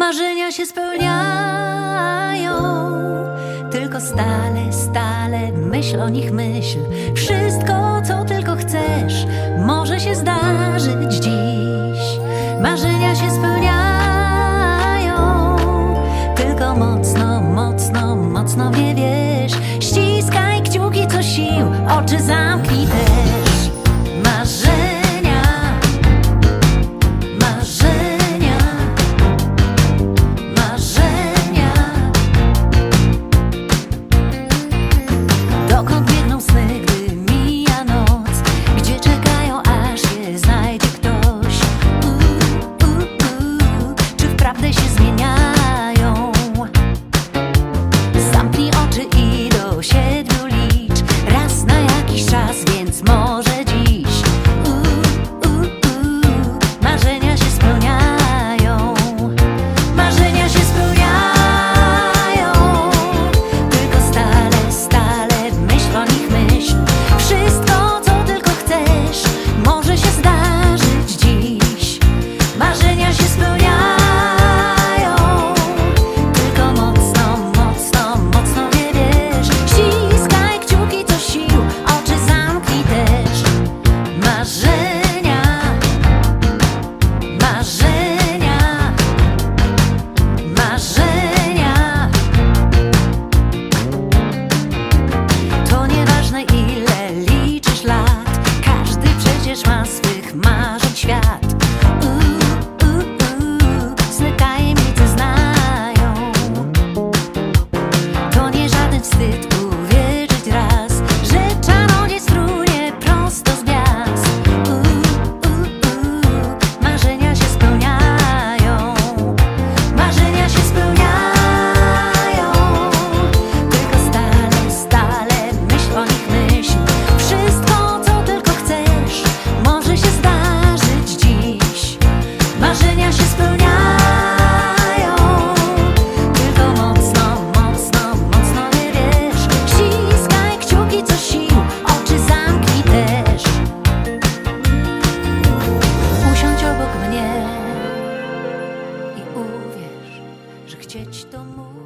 Marzenia się spełniają, tylko stale, stale myśl o nich myśl. Wszystko, co tylko chcesz, może się zdarzyć dziś. Marzenia się spełniają, tylko mocno, mocno, mocno w nie. Ściskaj kciuki co sił, oczy zamknij. chcieć to móc.